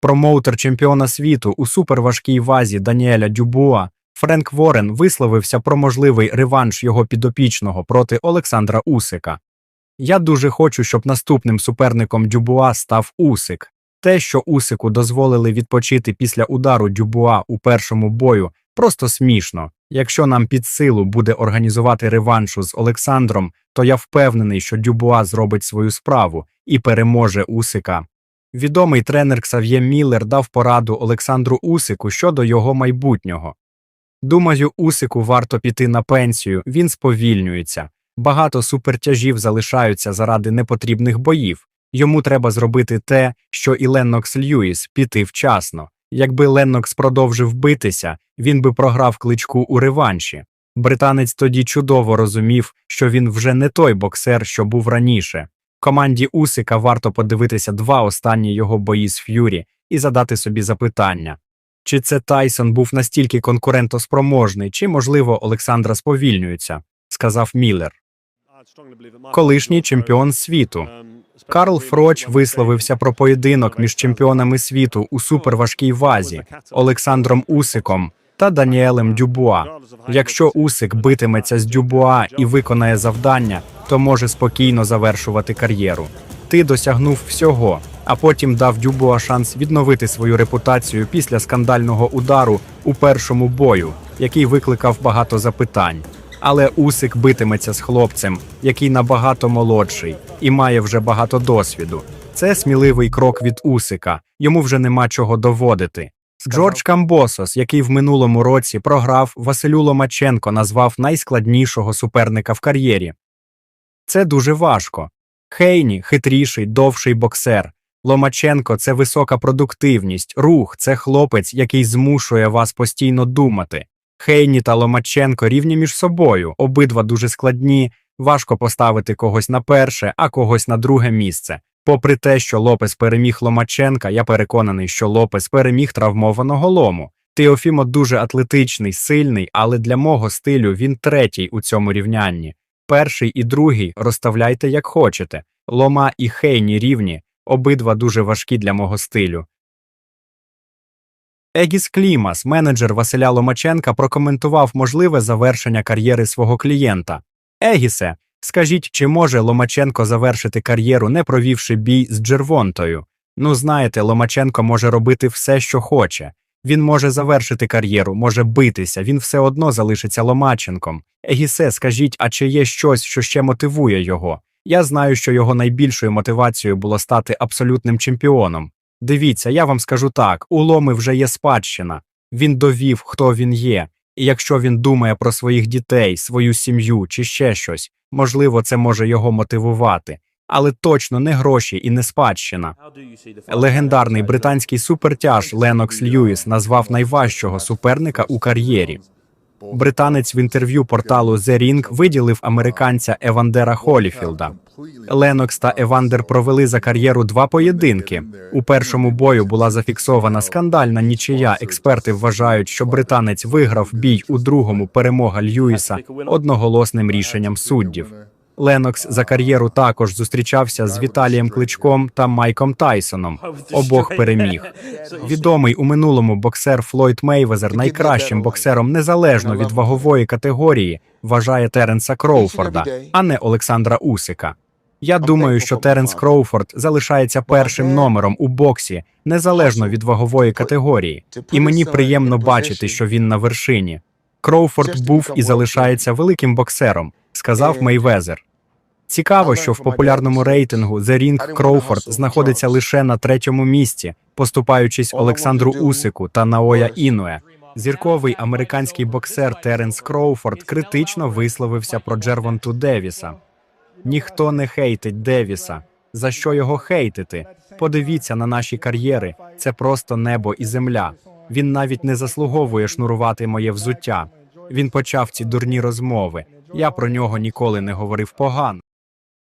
Промоутер чемпіона світу у суперважкій вазі Даніеля Дюбуа Френк Ворен висловився про можливий реванш його підопічного проти Олександра Усика. Я дуже хочу, щоб наступним суперником Дюбуа став Усик. Те, що Усику дозволили відпочити після удару Дюбуа у першому бою, просто смішно. Якщо нам під силу буде організувати реваншу з Олександром, то я впевнений, що Дюбуа зробить свою справу і переможе Усика. Відомий тренер Ксав'є Міллер дав пораду Олександру Усику щодо його майбутнього. Думаю, Усику варто піти на пенсію, він сповільнюється. Багато супертяжів залишаються заради непотрібних боїв. Йому треба зробити те, що і Леннокс Льюіс піти вчасно. Якби Леннокс продовжив битися, він би програв кличку у реванші. Британець тоді чудово розумів, що він вже не той боксер, що був раніше. Команді Усика варто подивитися два останні його бої з Ф'юрі і задати собі запитання. Чи це Тайсон був настільки конкурентоспроможний, чи, можливо, Олександра сповільнюється, сказав Міллер. Колишній чемпіон світу. Карл Фроч висловився про поєдинок між чемпіонами світу у суперважкій вазі Олександром Усиком та Даніелем Дюбуа. Якщо Усик битиметься з Дюбуа і виконає завдання, то може спокійно завершувати кар'єру. Ти досягнув всього, а потім дав Дюбуа шанс відновити свою репутацію після скандального удару у першому бою, який викликав багато запитань. Але Усик битиметься з хлопцем, який набагато молодший і має вже багато досвіду. Це сміливий крок від Усика, йому вже нема чого доводити. Джордж Камбосос, який в минулому році програв Василю Ломаченко, назвав найскладнішого суперника в кар'єрі. Це дуже важко. Хейні хитріший, довший боксер. Ломаченко це висока продуктивність, рух це хлопець, який змушує вас постійно думати. Хейні та Ломаченко рівні між собою, обидва дуже складні, важко поставити когось на перше, а когось на друге місце. Попри те, що Лопес переміг Ломаченка, я переконаний, що Лопес переміг травмованого лому. Теофімо дуже атлетичний, сильний, але для мого стилю він третій у цьому рівнянні. Перший і другий розставляйте як хочете. Лома і Хейні рівні, обидва дуже важкі для мого стилю. Егіс Клімас, менеджер Василя Ломаченка, прокоментував можливе завершення кар'єри свого клієнта. Егісе, скажіть, чи може Ломаченко завершити кар'єру, не провівши бій з Джервонтою? Ну, знаєте, Ломаченко може робити все, що хоче. Він може завершити кар'єру, може битися, він все одно залишиться Ломаченком. Егісе, скажіть, а чи є щось, що ще мотивує його? Я знаю, що його найбільшою мотивацією було стати абсолютним чемпіоном. Дивіться, я вам скажу так: у Ломи вже є спадщина. Він довів, хто він є. І якщо він думає про своїх дітей, свою сім'ю чи ще щось, можливо, це може його мотивувати. Але точно не гроші і не спадщина. Легендарний британський супертяж Ленокс Льюіс назвав найважчого суперника у кар'єрі. Британець в інтерв'ю порталу The Ring виділив американця Евандера Холіфілда. Ленокс та Евандер провели за кар'єру два поєдинки. У першому бою була зафіксована скандальна нічия. Експерти вважають, що британець виграв бій у другому перемога Льюіса одноголосним рішенням суддів. Ленокс за кар'єру також зустрічався з Віталієм Кличком та Майком Тайсоном. Обох переміг. Відомий у минулому боксер Флойд Мейвезер найкращим боксером незалежно від вагової категорії вважає Теренса Кроуфорда, а не Олександра Усика. Я думаю, що Теренс Кроуфорд залишається першим номером у боксі незалежно від вагової категорії, і мені приємно бачити, що він на вершині. Кроуфорд був і залишається великим боксером, сказав Мейвезер. Цікаво, що в популярному рейтингу The Ring Кроуфорд знаходиться лише на третьому місці, поступаючись Олександру Усику та Наоя Інуе. Зірковий американський боксер Теренс Кроуфорд критично висловився про Джервонту Девіса. Ніхто не хейтить Девіса. За що його хейтити? Подивіться на наші кар'єри. Це просто небо і земля. Він навіть не заслуговує шнурувати моє взуття. Він почав ці дурні розмови. Я про нього ніколи не говорив погано.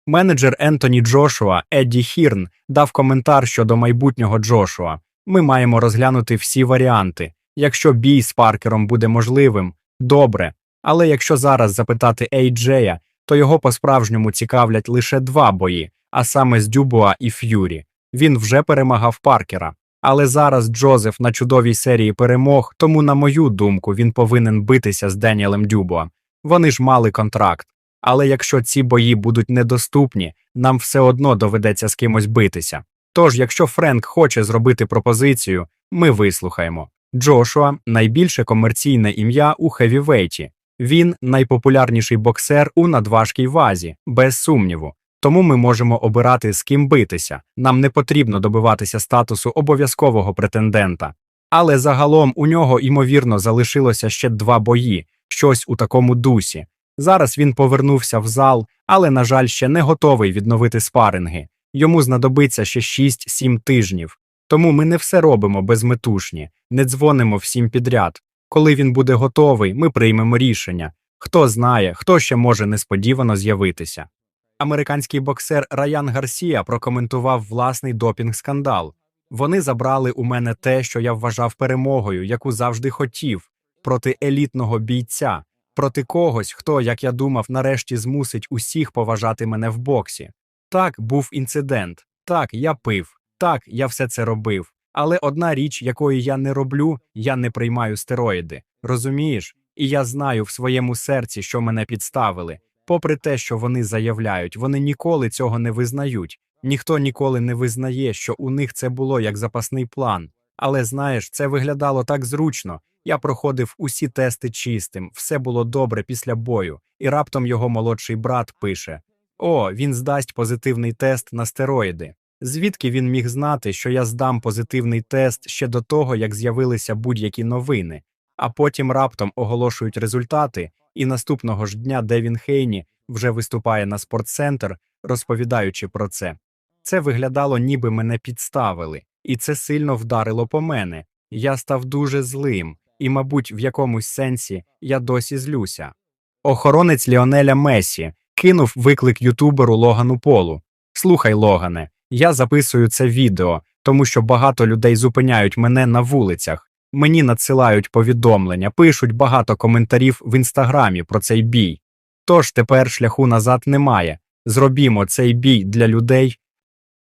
Менеджер Ентоні Джошуа Едді Хірн дав коментар щодо майбутнього Джошуа. Ми маємо розглянути всі варіанти. Якщо бій з Паркером буде можливим, добре. Але якщо зараз запитати Ейджея, то його по-справжньому цікавлять лише два бої, а саме з Дюбуа і Ф'юрі. Він вже перемагав Паркера. Але зараз Джозеф на чудовій серії перемог, тому, на мою думку, він повинен битися з Деніелем Дюбуа. Вони ж мали контракт. Але якщо ці бої будуть недоступні, нам все одно доведеться з кимось битися. Тож, якщо Френк хоче зробити пропозицію, ми вислухаємо. Джошуа найбільше комерційне ім'я у хевівейті. Він найпопулярніший боксер у надважкій вазі, без сумніву. Тому ми можемо обирати з ким битися. Нам не потрібно добиватися статусу обов'язкового претендента. Але загалом у нього, ймовірно, залишилося ще два бої, щось у такому дусі. Зараз він повернувся в зал, але, на жаль, ще не готовий відновити спаринги. Йому знадобиться ще 6-7 тижнів. Тому ми не все робимо безметушні, не дзвонимо всім підряд. Коли він буде готовий, ми приймемо рішення. Хто знає, хто ще може несподівано з'явитися. Американський боксер Раян Гарсія прокоментував власний допінг-скандал. Вони забрали у мене те, що я вважав перемогою, яку завжди хотів, проти елітного бійця, проти когось, хто, як я думав, нарешті змусить усіх поважати мене в боксі. Так, був інцидент. Так, я пив. Так, я все це робив. Але одна річ, якої я не роблю, я не приймаю стероїди. Розумієш? І я знаю в своєму серці, що мене підставили. Попри те, що вони заявляють, вони ніколи цього не визнають. Ніхто ніколи не визнає, що у них це було як запасний план. Але знаєш, це виглядало так зручно. Я проходив усі тести чистим, все було добре після бою, і раптом його молодший брат пише: О, він здасть позитивний тест на стероїди. Звідки він міг знати, що я здам позитивний тест ще до того, як з'явилися будь-які новини, а потім раптом оголошують результати, і наступного ж дня Девін Хейні вже виступає на спортцентр, розповідаючи про це. Це виглядало, ніби мене підставили, і це сильно вдарило по мене. Я став дуже злим, і, мабуть, в якомусь сенсі я досі злюся. Охоронець Ліонеля Месі кинув виклик ютуберу Логану Полу. Слухай, Логане, я записую це відео, тому що багато людей зупиняють мене на вулицях. Мені надсилають повідомлення, пишуть багато коментарів в інстаграмі про цей бій. Тож тепер шляху назад немає. Зробімо цей бій для людей,